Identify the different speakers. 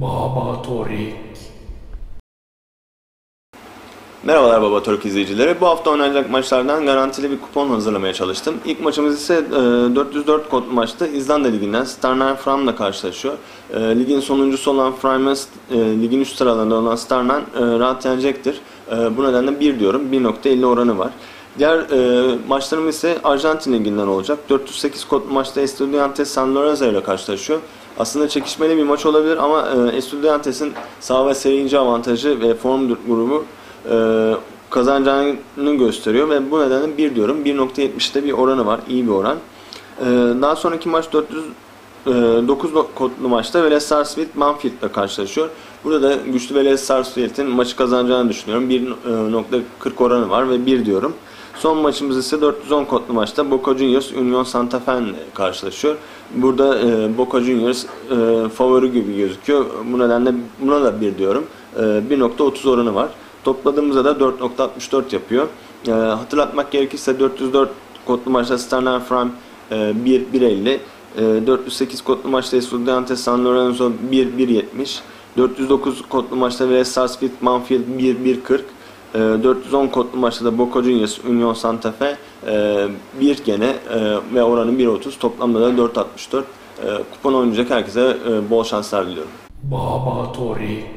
Speaker 1: Baba Torik.
Speaker 2: Merhabalar Baba Türk izleyicileri. Bu hafta oynanacak maçlardan garantili bir kupon hazırlamaya çalıştım. İlk maçımız ise e, 404 kodlu maçta İzlanda Ligi'nden Starner Fram'la karşılaşıyor. E, ligin sonuncusu olan Fram'ın e, ligin üst sıralarında olan Starner e, rahat yenecektir. E, bu nedenle 1 diyorum. 1.50 oranı var. Diğer e, maçlarım ise Arjantin Ligi'nden olacak. 408 kodlu maçta Estudiantes San Lorenzo ile karşılaşıyor. Aslında çekişmeli bir maç olabilir ama e, Estudiantes'in sağ ve seyirci avantajı ve form grubu e, kazanacağını gösteriyor ve bu nedenle 1 diyorum. 1.70'te bir oranı var. iyi bir oran. E, daha sonraki maç 409 kodlu maçta Vélez Sarsfield Manfield ile karşılaşıyor. Burada da güçlü Vélez Sarsfield'in maçı kazanacağını düşünüyorum. 1.40 oranı var ve 1 diyorum. Son maçımız ise 410 kodlu maçta Boca Juniors Union Santa Fe ile karşılaşıyor. Burada e, Boca Juniors e, favori gibi gözüküyor. Bu nedenle buna da 1 diyorum. E, 1.30 oranı var. Topladığımızda da 4.64 yapıyor. E, hatırlatmak gerekirse 404 kodlu maçta Sterner Fram e, 1 1.50 e, 408 kodlu maçta Estudiantes San Lorenzo 1 1.70 409 kodlu maçta Vélez Sarsfield Manfield 1 1.40 e, 410 kodlu maçta da Boca Juniors Union Santa Fe e, 1 gene e, ve oranı 1.30 toplamda da 4.64 e, kupon oynayacak herkese e, bol şanslar diliyorum.
Speaker 1: Baba Torik.